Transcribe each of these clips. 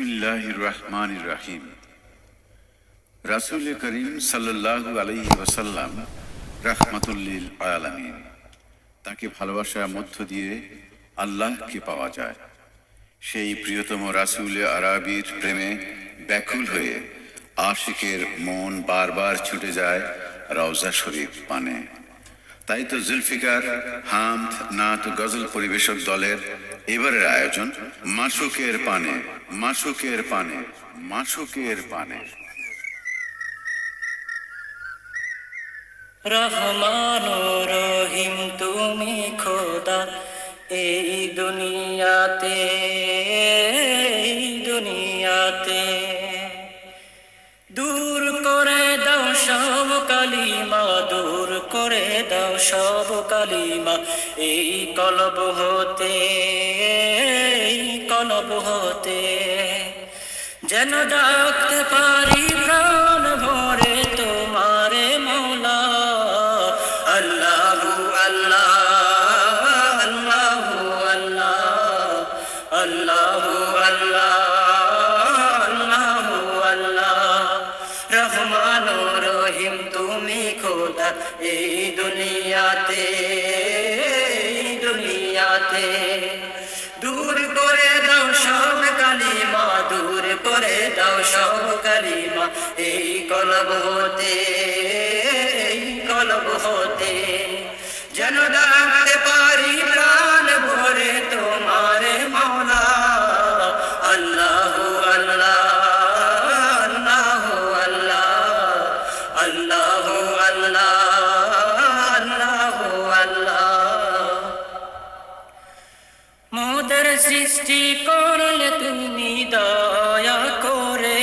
রাহিম রাসুল করিম আলহি ওসাল্লাম রহমাতুল্লিল তাকে ভালোবাসার মধ্য দিয়ে আল্লাহকে পাওয়া যায়। সেই প্রিয়তম রাসুল আরাবির প্রেমে ব্যাকুল হয়ে আশিকের মন বারবার ছুটে যায় রওজা শরীফ পানে। তাই তো জুলফিকার, হামদ ও গজল পরিবেশক দলের এবারের আয়োজন মাসুকের পানে মাসুকের পানে মাসুকের পানে। রহমান রহিম তুমি খোদা, এই দুনিয়াতে এই দুনিয়াতে। দূর করে দাও সব কালিমা দাও সব কালিমা এই কলব হতে এই কলব হতে। যেন ডাকতে পারি প্রাণ ভরে এই দুনিয়াতে এই দুনিয়াতে। দূর করে দাও সব কালিমা, দূর করে দাও সব কালিমা। এই কলব হতে, এই কলব হতে ডাকতে সৃষ্টি করলে তুমি দয়া করে।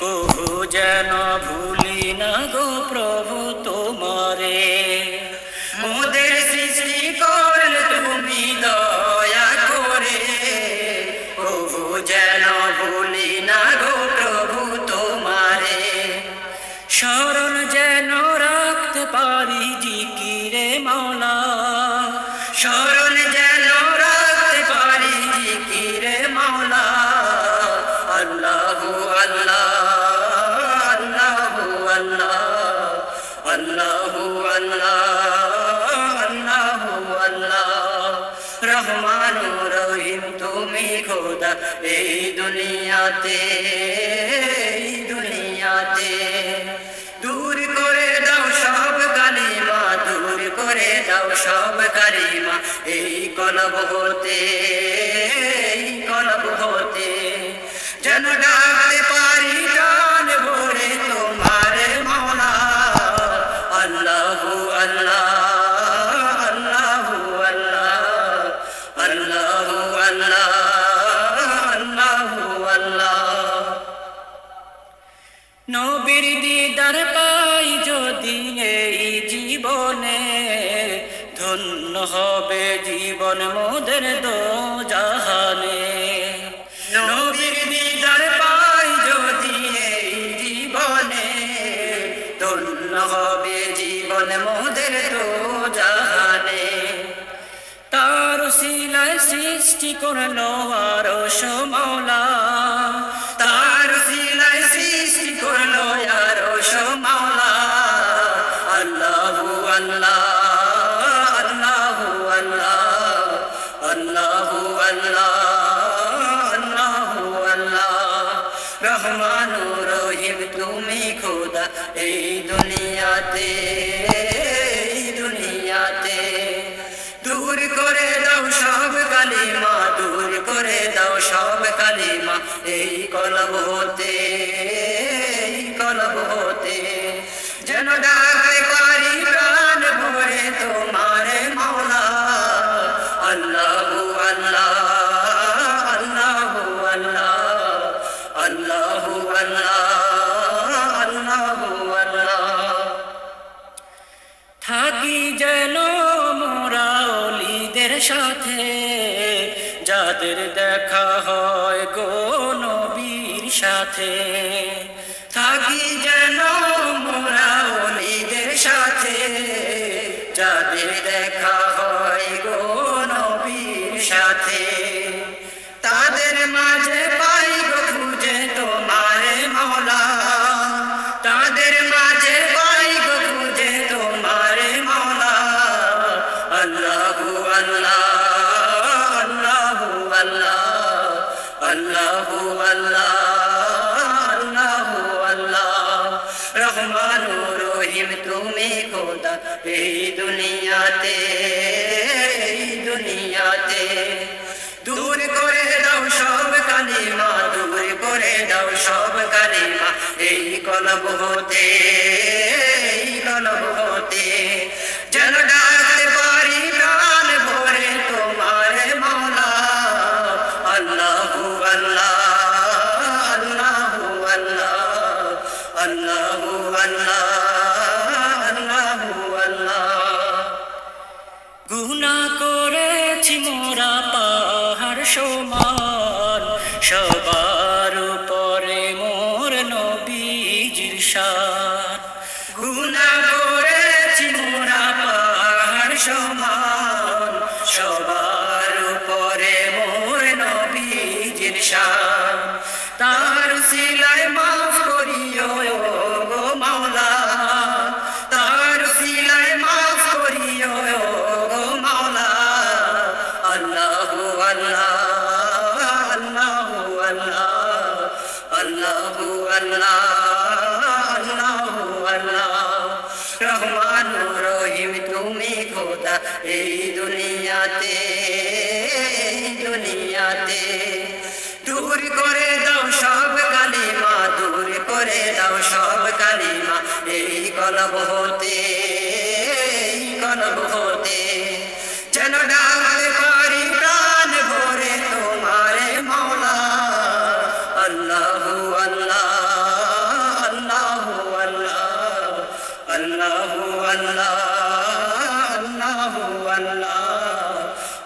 কহু যেন ভুলি না গো প্রভু তোমারে। মোদের সৃষ্টি করলে তুমি দয়া করে। কহু যেন ভুলি না গো প্রভু তোমারে। স্মরণ যেন রাখতে পারি জিকিরে মাওলা স্মরণ আল্লাহু আল্লাহ আল্লাহু। রহমান রহিম, তুমি খোদা, এই দুনিয়াতে এই দুনিয়াতে। দূর করে দাও সব কালিমা, দূর করে দাও সব কালিমা, এই কলব হতে, এই কলব হতে। শিলায় সৃষ্টি করল আরও সমলা তার শিলায় সৃষ্টি করল আরও সমলা আল্লাহু আল্লাহ আল্লাহু আল্লাহ আল্লাহু আল্লাহ আল্লাহু আল্লাহ। রহমান রহিম, তুমি খোদা এই দুনিয়াতে। কালিমা দূর করে দাও সব কালিমা। এই কলব হতে এই কলব হতে যেন পারি প্রাণ ভরে তোমার আল্লাহু আল্লাহ আল্লাহু আল্লাহ আল্লাহু আল্লাহ আল্লাহু আল্লাহ। থাকি যেন সাথে যাদের দেখা হয় গো নবীর সাথে। থাকি যেন মোরা অলিদের সাথে। যাদের দেখা হয় গো নবীর সাথে। রহিম তুমি খোদা, এই দুনিয়াতে এই দুনিয়াতে। দূর করে দাও সব কালিমা, দূর করে দাও সব কালিমা, এই কলব হতে। সমান, সবার পরে মোর নবীজির শান। গুনা করেছি মোরা পাহাড় সমান, সবার পরে মোর নবীজির শান। তার সিলায় দুনিয়াতে। দূর করে দাও সব কালিমা, দূর করে দাও সব কালিমা। এই কলব হতে, এই কলব হতে। যেন ডাকতে পারি প্রাণ ভরে তোমারে মাওলা। আল্লাহু আল্লাহ আল্লাহু আল্লাহ আল্লাহু আল্লাহ আল্লাহু আল্লাহ।